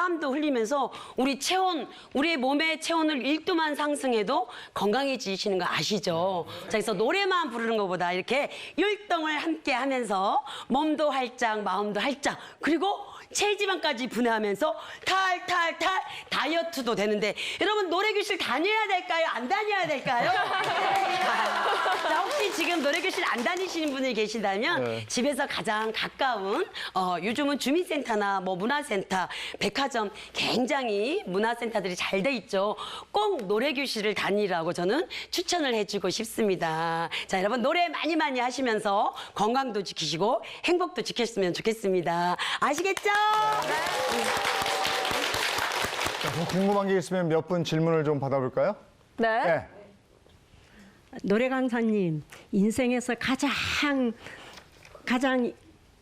땀도 흘리면서 우리 체온, 우리의 몸의 체온을 1도만 상승해도 건강해지시는 거 아시죠? 자, 그래서 노래만 부르는 것보다 이렇게 율동을 함께 하면서 몸도 활짝, 마음도 활짝, 그리고 체지방까지 분해하면서 탈탈탈 다이어트도 되는데 여러분 노래교실 다녀야 될까요? 안 다녀야 될까요? 지금 노래교실 안 다니시는 분이 계신다면 네. 집에서 가장 가까운 어, 요즘은 주민센터나 뭐 문화센터, 백화점 굉장히 문화센터들이 잘 돼 있죠. 꼭 노래교실을 다니라고 저는 추천을 해주고 싶습니다. 자, 여러분 노래 많이 많이 하시면서 건강도 지키시고 행복도 지켰으면 좋겠습니다. 아시겠죠? 자, 뭐 궁금한 게 있으면 몇 분 질문을 좀 받아볼까요? 네. 네. 노래 강사님 인생에서 가장 가장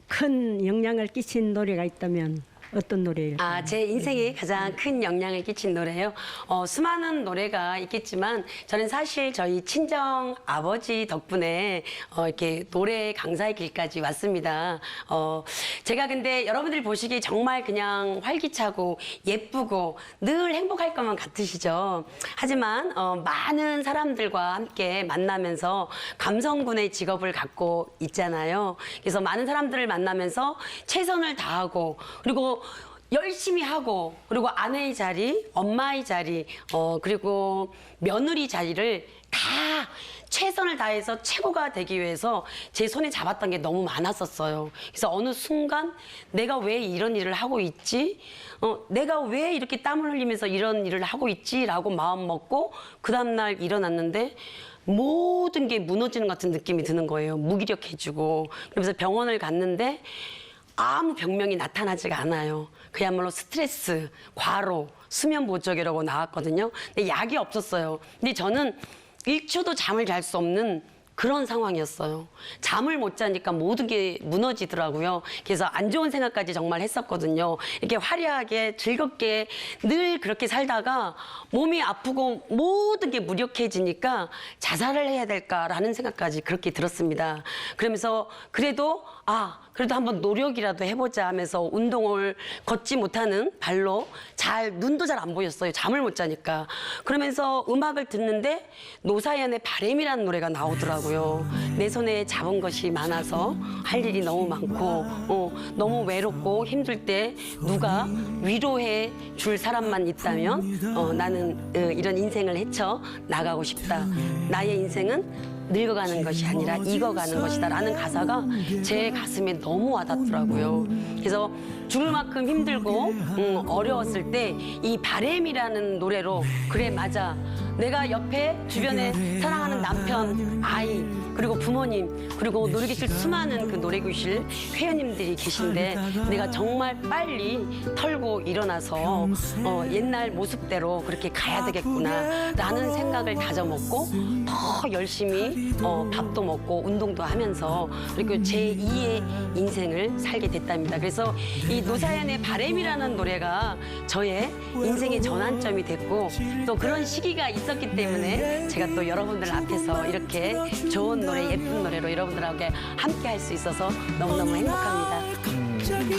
큰 영향을 끼친 노래가 있다면 어떤 노래예요? 아, 제 인생에 가장 큰 영향을 끼친 노래요. 어, 수많은 노래가 있겠지만 저는 사실 저희 친정 아버지 덕분에 어, 이렇게 노래 강사의 길까지 왔습니다. 어, 제가 근데 여러분들 보시기에 정말 그냥 활기차고 예쁘고 늘 행복할 것만 같으시죠. 하지만 어, 많은 사람들과 함께 만나면서 감성군의 직업을 갖고 있잖아요. 그래서 많은 사람들을 만나면서 최선을 다하고 그리고 열심히 하고 그리고 아내의 자리, 엄마의 자리, 어 그리고 며느리 자리를 다 최선을 다해서 최고가 되기 위해서 제 손에 잡았던 게 너무 많았었어요. 그래서 어느 순간 내가 왜 이런 일을 하고 있지? 어, 내가 왜 이렇게 땀을 흘리면서 이런 일을 하고 있지?라고 마음 먹고 그 다음 날 일어났는데 모든 게 무너지는 것 같은 느낌이 드는 거예요. 무기력해지고 그러면서 병원을 갔는데 아무 병명이 나타나지가 않아요. 그야말로 스트레스, 과로, 수면 부족이라고 나왔거든요. 근데 약이 없었어요. 근데 저는 1초도 잠을 잘 수 없는 그런 상황이었어요. 잠을 못 자니까 모든 게 무너지더라고요. 그래서 안 좋은 생각까지 정말 했었거든요. 이렇게 화려하게 즐겁게 늘 그렇게 살다가 몸이 아프고 모든 게 무력해지니까 자살을 해야 될까라는 생각까지 그렇게 들었습니다. 그러면서 그래도 아, 그래도 한번 노력이라도 해보자 하면서 운동을 걷지 못하는 발로 잘, 눈도 잘 안 보였어요. 잠을 못 자니까. 그러면서 음악을 듣는데 노사연의 바램이라는 노래가 나오더라고요. 내 손에 잡은 것이 많아서 할 일이 너무 많고, 어, 너무 외롭고 힘들 때 누가 위로해 줄 사람만 있다면 어, 나는 어, 이런 인생을 헤쳐 나가고 싶다. 나의 인생은 늙어가는 것이 아니라 익어가는 것이다라는 가사가 제 가슴에 너무 와닿더라고요. 그래서 죽을 만큼 힘들고 음, 어려웠을 때 이 바램이라는 노래로 그래 맞아 내가 옆에 주변에 사랑하는 남편, 아이 그리고 부모님 그리고 노래교실 수많은 그 노래교실 회원님들이 계신데 내가 정말 빨리 털고 일어나서 어, 옛날 모습대로 그렇게 가야 되겠구나 라는 생각을 다져먹고 더 열심히 어, 밥도 먹고 운동도 하면서 그리고 제 2의 인생을 살게 됐답니다. 그래서 이 노사연의 바램이라는 노래가 저의 인생의 전환점이 됐고 또 그런 시기가 있었기 때문에 제가 또 여러분들 앞에서 이렇게 좋은 노래, 예쁜 노래로 여러분들하고 함께 할 수 있어서 너무너무 행복합니다. 갑자기